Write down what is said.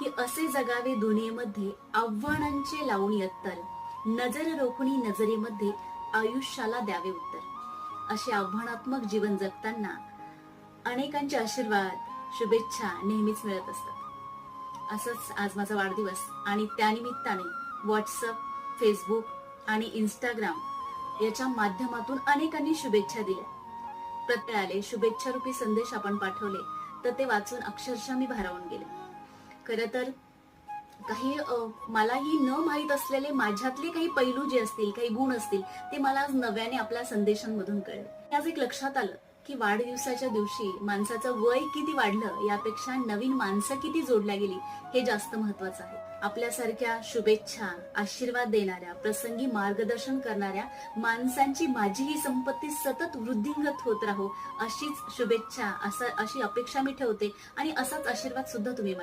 की असे जगावे दुनियेमध्ये आव्हानांचे लावणी अत्तर नजर रोखणी नजरेमध्ये आयुष्याला द्यावे उत्तर. असे आव्हानात्मक जीवन जगताना अनेकांचे आशीर्वाद शुभेच्छा नेहमीच मिळत असतात. असंच आज माझा वाढदिवस आणि त्यानिमित्ताने व्हॉट्सअप फेसबुक आणि इंस्टाग्राम याच्या माध्यमातून अनेकांनी शुभेच्छा दिल्या. प्रत्येक आले शुभेच्छा रूपी संदेश आपण पाठवले तर ते वाचून अक्षरशः मी भारावून गेले. खर तर काही मलाही न माहीत असलेले माझ्यातले काही पैलू जे असतील काही गुण असतील ते मला आज नव्याने आपल्या संदेशांमधून कळले. आज एक लक्षात आलं की वाढदिवसाच्या दिवशी माणसाचं वय किती वाढलं यापेक्षा नवीन माणसं किती जोडल्या गेली हे जास्त महत्वाचं आहे. आपल्यासारख्या शुभेच्छा आशीर्वाद देणाऱ्या प्रसंगी मार्गदर्शन करणाऱ्या माणसांची माझी ही संपत्ती सतत वृद्धिंगत होत राहो अशीच शुभेच्छा असं अशी अपेक्षा मी ठेवते आणि असाच आशीर्वाद सुद्धा तुम्ही मला